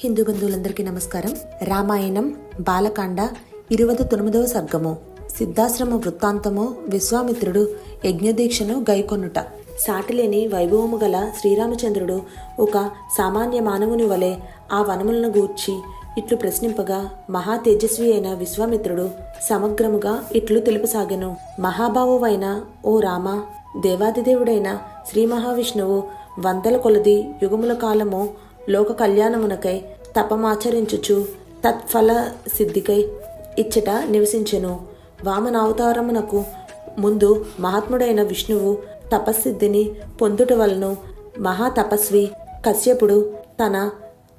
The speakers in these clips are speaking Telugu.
హిందూ బంధువులందరికీ నమస్కారం. రామాయణం బాలకాండ ఇరవై తొమ్మిదవ సర్గము. సిద్ధాశ్రమ వృత్తాంతము విశ్వామిత్రుడు యజ్ఞదీక్షను గైకొనుట. సాటిలేని వైభవము గల శ్రీరామచంద్రుడు ఒక సామాన్య మానవుని వలె ఆ వనములను గూర్చి ఇట్లు ప్రశ్నింపగా మహా తేజస్వి అయిన విశ్వామిత్రుడు సమగ్రముగా ఇట్లు తెలుపసాగెను. మహాభావువైన ఓ రామ దేవాదిదేవుడైన శ్రీ మహావిష్ణువు వందల కొలది యుగముల కాలము లోక కళ్యాణమునకై తపమాచరించుచు తత్ఫల సిద్ధికై ఇచ్చట నివసించెను. వామనావతారమునకు ముందు మహాత్ముడైన విష్ణువు తపస్సిద్ధిని పొందుట వలను మహాతపస్వి కశ్యపుడు తన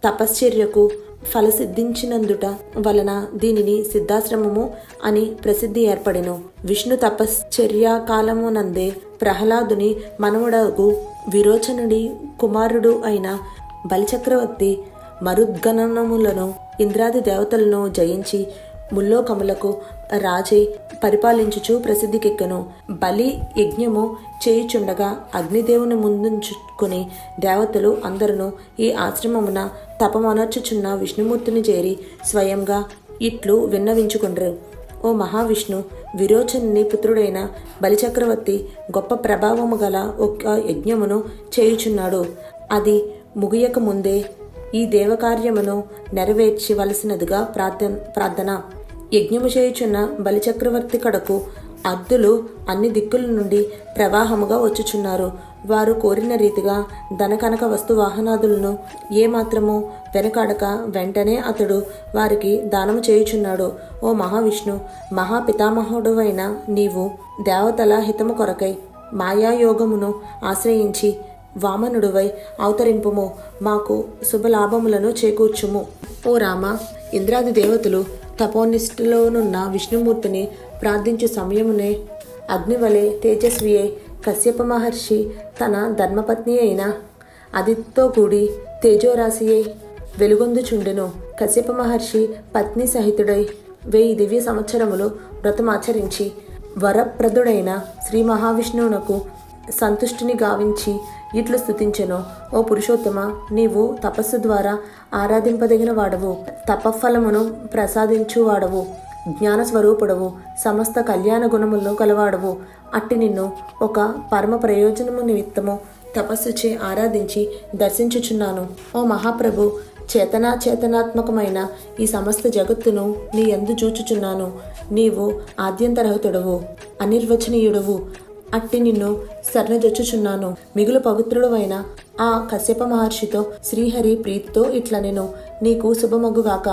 తపశ్చర్యకు ఫలసిద్ధించినందుట వలన దీనిని సిద్ధాశ్రమము అని ప్రసిద్ధి ఏర్పడెను. విష్ణు తపశ్చర్యా కాలమునందే ప్రహ్లాదుని మనవడగు విరోచనుడి కుమారుడు అయిన బలిచక్రవర్తి మరుద్గణనములను ఇంద్రాది దేవతలను జయించి ముల్లోకములకు రాజై పరిపాలించుచు ప్రసిద్ధికెక్కను. బలి యజ్ఞము చేయుచుండగా అగ్నిదేవుని ముందుంచుకుని దేవతలు అందరును ఈ ఆశ్రమమున తపమనర్చుచున్న విష్ణుమూర్తిని చేరి స్వయంగా ఇట్లు విన్నవించుకుండ్రు. ఓ మహావిష్ణు విరోచనుని పుత్రుడైన బలిచక్రవర్తి గొప్ప ప్రభావము గల ఒక యజ్ఞమును చేయుచున్నాడు. అది ముగియక ముందే ఈ దేవకార్యమును నెరవేర్చవలసినదిగా ప్రార్థన ప్రార్థన. యజ్ఞము చేయుచున్న బలిచక్రవర్తి కడకు అద్దులు అన్ని దిక్కుల నుండి ప్రవాహముగా వచ్చుచున్నారు. వారు కోరిన రీతిగా ధనకనక వస్తు వాహనాదులను ఏమాత్రము వెనకాడక వెంటనే అతడు వారికి దానము చేయుచున్నాడు. ఓ మహావిష్ణు మహాపితామహుడువైన నీవు దేవతల హితము కొరకై మాయాయోగమును ఆశ్రయించి వామనుడువై అవతరింపుము. మాకు శుభలాభములను చేకూర్చుము. ఓ రామ ఇంద్రాది దేవతలు తపోనిష్ఠలోనున్న విష్ణుమూర్తిని ప్రార్థించు సమయమునే అగ్నివలే తేజస్వి అయి కశ్యప మహర్షి తన ధర్మపత్ని అయిన అదితితో కూడి తేజోరాశి అయి వెలుగొందుచుండెను. కశ్యప మహర్షి పత్ని సహితుడై వెయ్యి దివ్య సంవత్సరములు వ్రతమాచరించి వరప్రదుడైన శ్రీ మహావిష్ణువునకు సంతుష్టిని గావించి ఇట్లు స్థుతించెను ఓ పురుషోత్తమ నీవు తపస్సు ద్వారా ఆరాధింపదగిన వాడవు. తపఫలమును ప్రసాదించువాడవు. జ్ఞాన స్వరూపుడవు సమస్త కళ్యాణ గుణములను కలవాడవు. అట్టి నిన్ను ఒక పరమ ప్రయోజనము నిమిత్తము తపస్సుచే ఆరాధించి దర్శించుచున్నాను. ఓ మహాప్రభు చేతనా చేతనాత్మకమైన ఈ సమస్త జగత్తును నీ ఎందు చూచుచున్నాను. నీవు ఆద్యంతరహితుడవు అనిర్వచనీయుడవు. అట్టి నిన్ను శరణజొచ్చుచున్నాను మిగులు పవిత్రుడవైన ఆ కశ్యప మహర్షితో శ్రీహరి ప్రీతితో ఇట్లనెను నీకు శుభమగుగాక.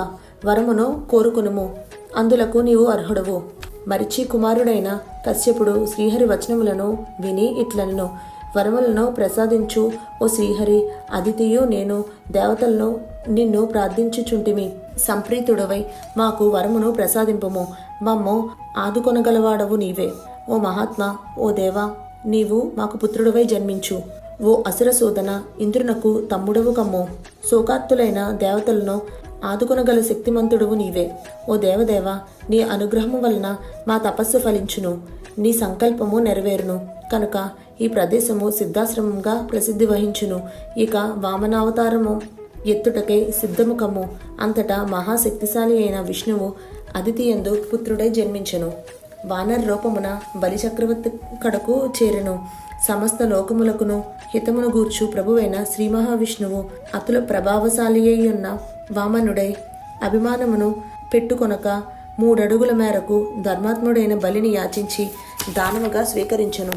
వరమును కోరుకునుము. అందులకు నీవు అర్హుడవు. మరిచి కుమారుడైన కశ్యపుడు శ్రీహరి వచనములను విని ఇట్లనను వరములను ప్రసాదించు. ఓ శ్రీహరి అదితియు నేను దేవతలను నిన్ను ప్రార్థించుచుంటిమి. సంప్రీతుడవై మాకు వరమును ప్రసాదింపము. మమ్ము ఆదుకొనగలవాడవు నీవే. ఓ మహాత్మా ఓ దేవా నీవు మాకు పుత్రుడవై జన్మించు. ఓ అసుర సోదన ఇంద్రునకు తమ్ముడవు కమ్ము. శోకాత్తులైన దేవతలను ఆదుకొనగల శక్తిమంతుడువు నీవే. ఓ దేవదేవ నీ అనుగ్రహము వలన మా తపస్సు ఫలించును. నీ సంకల్పము నెరవేరును. కనుక ఈ ప్రదేశము సిద్ధాశ్రమంగా ప్రసిద్ధి వహించును. ఇక వామనావతారము ఎత్తుటకై సిద్ధముఖము అంతటా మహాశక్తిశాలి అయిన విష్ణువు అదితియందు పుత్రుడై జన్మించెను. వానర్ రూపమున బలిచక్రవర్తి కడకు చేరెను. సమస్త లోకములకును హితమును గూర్చు ప్రభువైన శ్రీ మహావిష్ణువు అతుల ప్రభావశాలి అయి ఉన్న వామనుడై అభిమానమును పెట్టుకొనక మూడడుగుల మేరకు ధర్మాత్ముడైన బలిని యాచించి దానముగా స్వీకరించెను.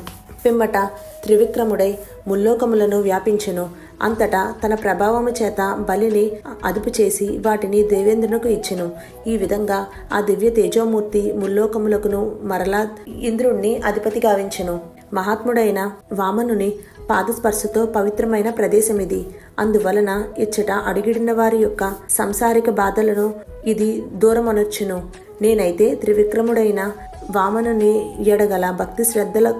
పిమ్మట త్రివిక్రముడై ముల్లోకములను వ్యాపించెను. అంతటా తన ప్రభావము చేత బలిని అదుపు చేసి వాటిని దేవేంద్రునకు ఇచ్చెను. ఈ విధంగా ఆ దివ్య తేజోమూర్తి ముల్లోకములకును మరలా ఇంద్రుణ్ణి అధిపతి గావించెను. మహాత్ముడైన వామనుని పాదస్పర్శతో పవిత్రమైన ప్రదేశమిది. అందువలన ఇచ్చట అడిగిడిన వారి యొక్క సంసారిక బాధలను ఇది దూరమనొచ్చును. నేనైతే త్రివిక్రముడైన వామనుని ఎడగల భక్తి శ్రద్ధల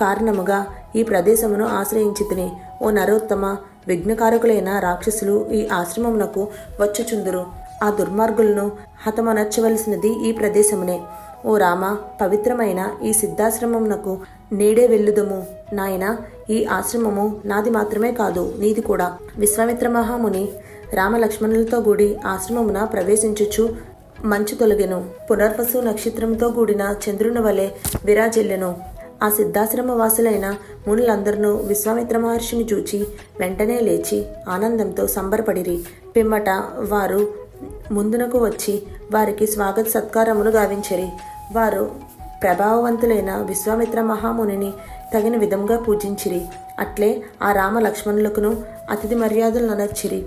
కారణముగా ఈ ప్రదేశమును ఆశ్రయించితిని. ఓ నరోత్తమ విఘ్నకారకులైన రాక్షసులు ఈ ఆశ్రమమునకు వచ్చుచుందురు. ఆ దుర్మార్గులను హతమనర్చవలసినది ఈ ప్రదేశమునే. ఓ రామ పవిత్రమైన ఈ సిద్ధాశ్రమమునకు నేడే వెళ్ళుదము. నాయన ఈ ఆశ్రమము నాది మాత్రమే కాదు నీది కూడా. విశ్వామిత్ర మహాముని రామలక్ష్మణులతో కూడి ఆశ్రమమున ప్రవేశించుచు మంచు తొలగెను. పునర్వసు నక్షత్రంతో కూడిన చంద్రుని వలె విరాజిల్లెను. ఆ సిద్ధాశ్రమ వాసులైన మునులందరినూ విశ్వామిత్ర మహర్షిని చూచి వెంటనే లేచి ఆనందంతో సంబరపడిరి. పిమ్మట వారు ముందునకు వచ్చి వారికి స్వాగత సత్కారములు గావించరి. వారు ప్రభావవంతులైన విశ్వామిత్ర మహామునిని తగిన విధంగా పూజించిరి. అట్లే ఆ రామ లక్ష్మణులకును అతిథి మర్యాదలు అనర్చిరి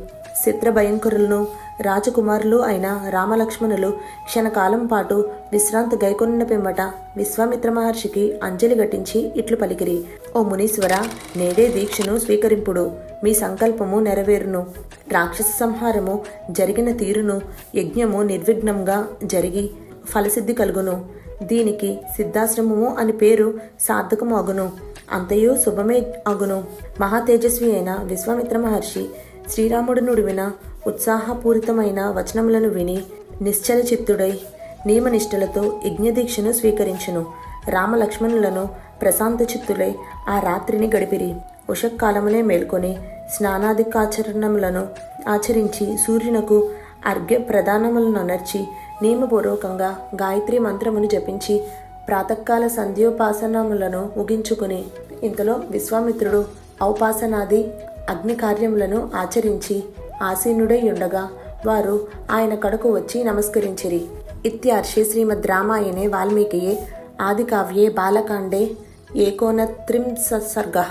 చిత్ర భయంకరులను రాజకుమారులు అయిన రామలక్ష్మణులు క్షణకాలం పాటు విశ్రాంతి గైకొన్న పిమ్మట విశ్వామిత్ర మహర్షికి అంజలి ఘటించి ఇట్లు పలికిరి. ఓ మునీశ్వర నేడే దీక్షను స్వీకరింపుడు. మీ సంకల్పము నెరవేరును. రాక్షస సంహారము జరిగిన తీరును యజ్ఞము నిర్విఘ్నంగా జరిగి ఫలసిద్ధి కలుగును. దీనికి సిద్ధాశ్రమము అని పేరు సార్థకము అగును అంతయు శుభమే అగును. మహాతేజస్వి అయిన విశ్వామిత్ర మహర్షి శ్రీరాముడు నుడివిన ఉత్సాహపూరితమైన వచనములను విని నిశ్చల చిత్తుడై నియమనిష్టలతో యజ్ఞదీక్షను స్వీకరించును. రామలక్ష్మణులను ప్రశాంత చిత్తులై ఆ రాత్రిని గడిపిరి. ఉషక్కాలములే మేల్కొని స్నానాదికాచరణములను ఆచరించి సూర్యునకు అర్ఘ్య ప్రదానములను అనర్చి నియమపూర్వకంగా గాయత్రి మంత్రమును జపించి ప్రాతకాల సంధ్యోపాసనములను ముగించుకుని ఇంతలో విశ్వామిత్రుడు ఔపాసనాది అగ్ని కార్యములను ఆచరించి ఆసీనుడై ఉండగా వారు ఆయన కడకు వచ్చి నమస్కరించిరి. ఇత్యార్షి శ్రీమద్ రామాయణే వాల్మీకియే ఆదికావ్యే బాలకాండే ఏకోనత్రింశ సర్గ.